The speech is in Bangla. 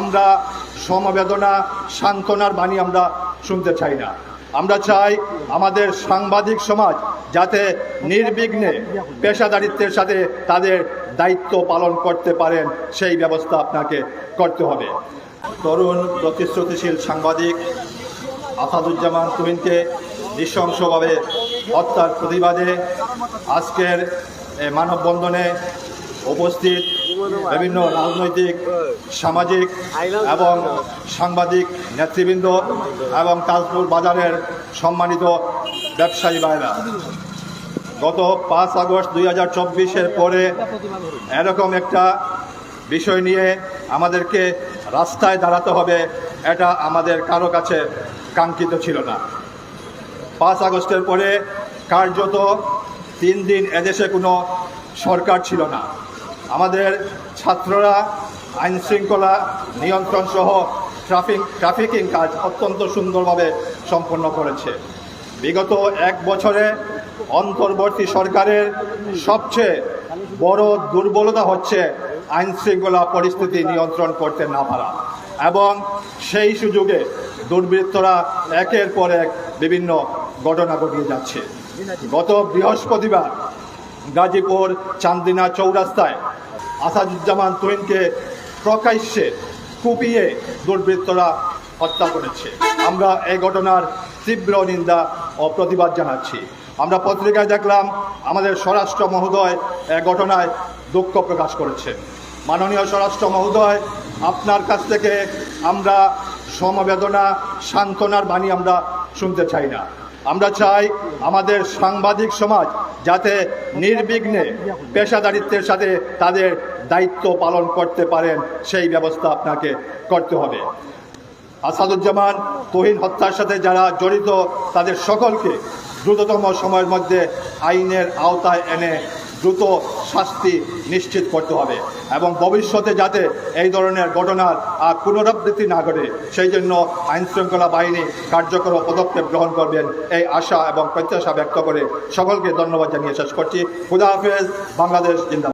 আমরা সমবেদনা, সান্ত্বনার বাণী আমরা শুনতে চাই না। আমরা চাই আমাদের সাংবাদিক সমাজ যাতে নির্বিঘ্নে পেশাদারিত্বের সাথে তাদের দায়িত্ব পালন করতে পারেন, সেই ব্যবস্থা আপনাকে করতে হবে। তরুণ, প্রতিশ্রুতিশীল সাংবাদিক আসাদুজ্জামান তুহিনকে নৃশংসভাবে হত্যার প্রতিবাদে আজকের মানববন্ধনে উপস্থিত বিভিন্ন রাজনৈতিক, সামাজিক এবং সাংবাদিক নেতৃবৃন্দ এবং তাজপুর বাজারের সম্মানিত ব্যবসায়ী ভাইরা। গত পাঁচ আগস্ট দুই হাজার চব্বিশের পরে এরকম একটা বিষয় নিয়ে আমাদেরকে রাস্তায় দাঁড়াতে হবে, এটা আমাদের কারও কাছে কাঙ্ক্ষিত ছিল না। পাঁচ আগস্টের পরে কার্যত তিন দিন এদেশে কোনো সরকার ছিল না। আমাদের ছাত্ররা আইন শৃঙ্খলা নিয়ন্ত্রণ সহ ট্রাফিক, ট্রাফিকিং কাজ অত্যন্ত সুন্দরভাবে সম্পন্ন করেছে। বিগত এক বছরে অন্তর্বর্তী সরকারের সবচেয়ে বড় দুর্বলতা হচ্ছে আইন শৃঙ্খলা পরিস্থিতি নিয়ন্ত্রণ করতে না পারা এবং সেই সুযোগে দুর্বৃত্তরা একের পর এক বিভিন্ন ঘটনা ঘটিয়ে যাচ্ছে। গত বৃহস্পতিবার গাজীপুর চান্দিনা চৌরাস্তায় আসাদুজ্জামান তুহিনকে প্রকাশ্যে কুপিয়ে দুর্বৃত্তরা হত্যা করেছে। আমরা এই ঘটনার তীব্র নিন্দা ও প্রতিবাদ জানাচ্ছি। আমরা পত্রিকায় দেখলাম, আমাদের স্বরাষ্ট্র মহোদয় এ ঘটনায় দুঃখ প্রকাশ করেছেন। মাননীয় স্বরাষ্ট্র মহোদয়, আপনার কাছ থেকে আমরা সমবেদনা, সান্ত্বনার বাণী আমরা শুনতে চাই না। আমরা চাই আমাদের সাংবাদিক সমাজ যাতে নির্বিঘ্নে পেশাদারিত্বের সাথে তাদের দায়িত্ব পালন করতে পারেন, সেই ব্যবস্থা আপনাকে করতে হবে। আসাদুজ্জামান তহিন হত্যার সাথে যারা জড়িত, তাদের সকলকে দ্রুততম সময়ের মধ্যে আইনের আওতায় এনে দ্রুত শাস্তি নিশ্চিত করতে হবে এবং ভবিষ্যতে যাতে এই ধরনের ঘটনার আর পুনরাবৃত্তি না ঘটে, সেই জন্য আইন শৃঙ্খলা বাহিনী কার্যকর পদক্ষেপ গ্রহণ করবেন এই আশা এবং প্রত্যাশা ব্যক্ত করে সকলকে ধন্যবাদ জানিয়ে শেষ করছি। খুদা হাফেজ, বাংলাদেশ জিন্দাবাদ।